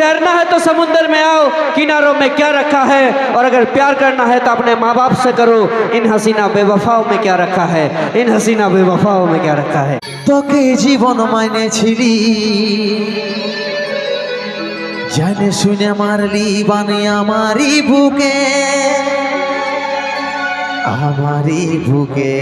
तैरना है तो समुंदर में आओ किनारों में क्या रखा है और अगर प्यार करना है तो अपने माँ बाप से करो इन हसीना बेवफाओं में क्या रखा है इन हसीना बेवफाओं में क्या रखा है তোকে জীবন মানেছিলি জানে শুনে মারলি বানে আমারই বুকে আমারই বুকে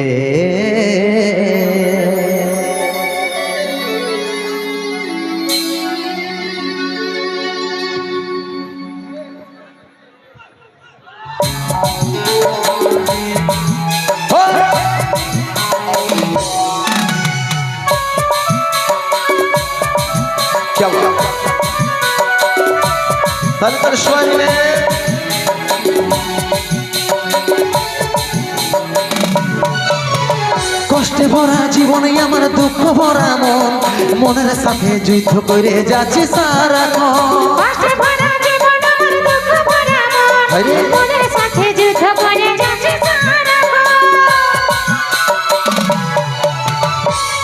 তাহলে তাহলে সবাই মিলে। কষ্টে ভরা জীবনে আমার দুঃখ ভরা মন মনের সাথে যুদ্ধ করে যাচ্ছে সারাক্ষণ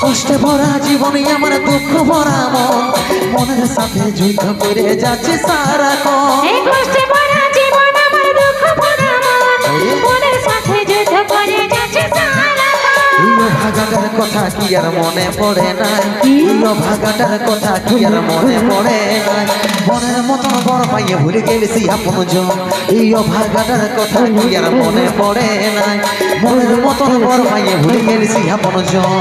কষ্টে ভরা জীবন আমার দুঃখ ভরা মন। মনের সাথে যুদ্ধ করে যাচ্ছে। ইলো ভাগাটার কথা কি আর মনে পড়ে নাই ইলো ভাগাটার কথা কি আর মনে পড়ে নাই মনের মতন বড় পাইয়ে ভুলে গেলেছি আপন জন। ইলো ভাগাটার কথা কি আর মনে পড়ে নাই মনের মতন বড় পাইয়ে ভুলে গেলেছি আপন জন।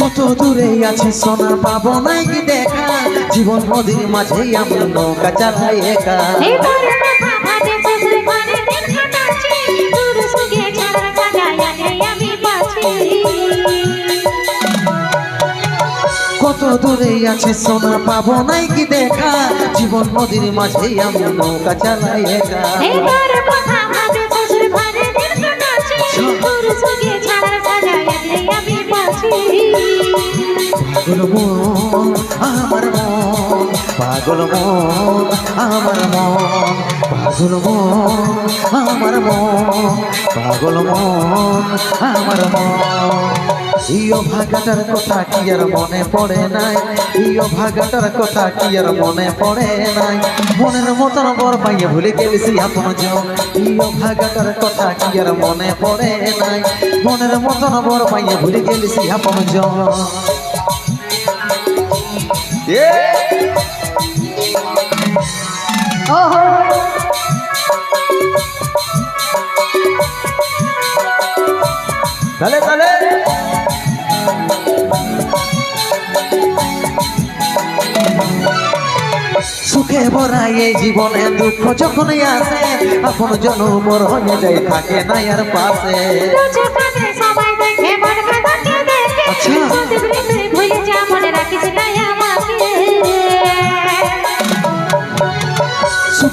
কত দূরে আছে সোনা পাবো নাই দেখা? জীবন নদীর মাঝে আমি নৌকা চালাই একা। দূরে আছে সোনা পাবো নাই কি দেখা? জীবন নদীর মাঝে আমি নৌকা চালাই একা। পাগল মন পাগল মন আমার মন, পাগল মন, আমার মন, পাগল মন, আমার মন। ইয় ভাগাটার কথা কি আর মনে পড়ে নাই? ইয় ভাগাটার কথা কি আর মনে পড়ে নাই? মনের মতন বর পাইয়ে ভুলে গেলেছি আপন জন। ইয় ভাগাটার কথা কি আর মনে পড়ে নাই? মনের মতন বর পাইয়ে ভুলে গেলেছি আপন জন। তাহলে তাহলে সুখে ভরা এই জীবনে দুঃখ যখনই আসে আপন জন মোর হয়ে যায় থাকে না আর পাশে। আচ্ছা।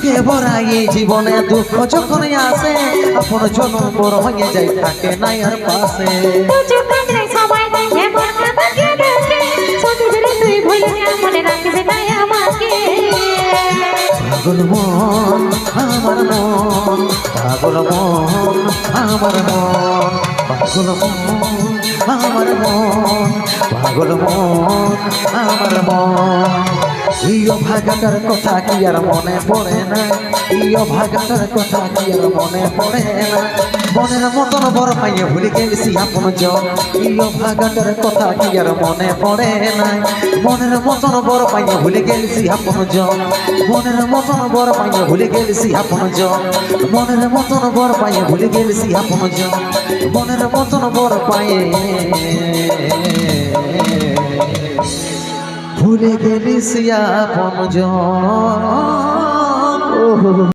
সুখে ভরা এই জীবনে দুঃখ যখনই আসে আপন জন মোর হয়ে যায় থাকে না আর পাশে। দেখে দেখে। পাগল মন আমার মন পাগল মন আমার মন পাগল মন আমার মন পাগল মন আমার মন। ইয় ভাগাটার কথা কি আর মনে পড়ে না? ইয় ভাগাটার কথা কি আর মনে পড়ে না? মনের মতন বড় পাইয়ে ভুলে গেছি আপন জন। ইয় ভাগাটার কথা কি আর মনে পড়ে না? মনের মতন বড় পাইয়ে ভুলে গেছি আপন জন। মনের মতন বড় পাইয়ে ভুলে গেছি আপন জন। মনের মতন বড় পাইয়ে ভুলে গেছি আপন জন। মনের মতন বড় পাইয়ে ভুলে গেলি আপন জন